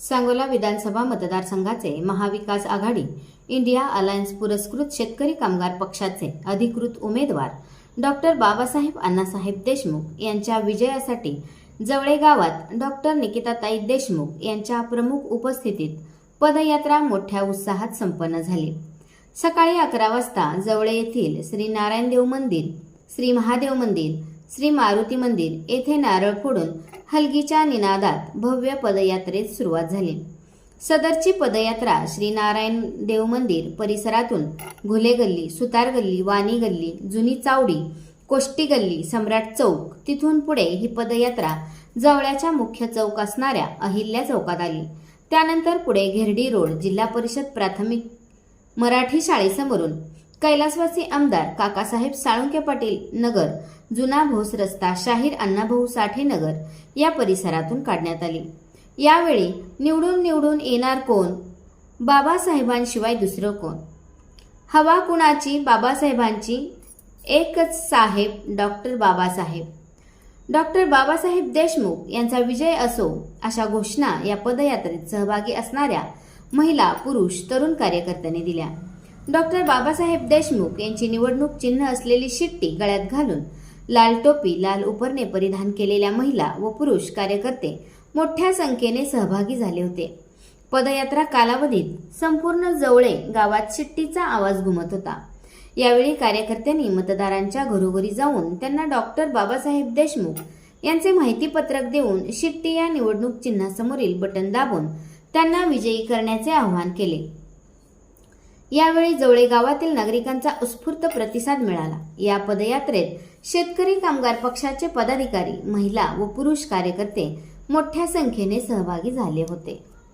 सांगोला विधानसभा मतदारसंघाचे महाविकास आघाडी India alliance पुरस्कृत शेतकरी कामगार पक्षाचे अधिकृत उमेदवार डॉक्टर बाबासाहेब अण्णासाहेब देशमुख यांच्या विजयासाठी जवळे गावात डॉक्टर निकिताताई देशमुख यांच्या प्रमुख उपस्थितीत पदयात्रा मोठ्या उत्साहात संपन्न झाली. सकाळी अकरा वाजता जवळे येथील श्री नारायणदेव मंदिर श्री महादेव मंदिर श्री मारुती मंदिर येथे नारळ फोडून हलगीच्या निनादात भव्य पदयात्रेत सुरुवात झाली. सदरची पदयात्रा श्री नारायण देव मंदिर परिसरातून घुले गल्ली सुतार गल्ली वाणी गल्ली जुनी चावडी कोष्टी गल्ली सम्राट चौक तिथून पुढे ही पदयात्रा जवळच्या मुख्य चौक असणाऱ्या अहिल्या चौकात आली. त्यानंतर पुढे घेरडी रोड जिल्हा परिषद प्राथमिक मराठी शाळेसमोरून कैलासवासी आमदार काकासाहेब साळुंके पाटील नगर जुना भोस रस्ता शाहीर अण्णाभाऊ साठे नगर या परिसरातून काढण्यात आली. यावेळी निवडून निवडून येणार कोण? बाबासाहेबांशिवाय दुसरं कोण? हवा कुणाची? बाबासाहेबांची एकच साहेब डॉक्टर बाबासाहेब. डॉक्टर बाबासाहेब देशमुख यांचा विजय असो अशा घोषणा या पदयात्रेत सहभागी असणाऱ्या महिला पुरुष तरुण कार्यकर्त्यांनी दिल्या. डॉक्टर बाबासाहेब देशमुख यांची निवडणूक चिन्ह असलेली शिट्टी गळ्यात घालून लाल टोपी लाल उपरणे परिधान केलेल्या महिला व पुरुष कार्यकर्ते मोठ्या संख्येने सहभागी झाले होते. पदयात्रा कालावधीत संपूर्ण जवळे गावात शिट्टीचा आवाज घुमत होता. यावेळी कार्यकर्त्यांनी मतदारांच्या घरोघरी जाऊन त्यांना डॉक्टर बाबासाहेब देशमुख यांचे माहितीपत्रक देऊन शिट्टी या निवडणूक चिन्हासमोरील बटन दाबून त्यांना विजयी करण्याचे आवाहन केले. यावेळी जवळे गावातील नागरिकांचा उत्स्फूर्त प्रतिसाद मिळाला. या पदयात्रेत शेतकरी कामगार पक्षाचे पदाधिकारी महिला व पुरुष कार्यकर्ते मोठ्या संख्येने सहभागी झाले होते.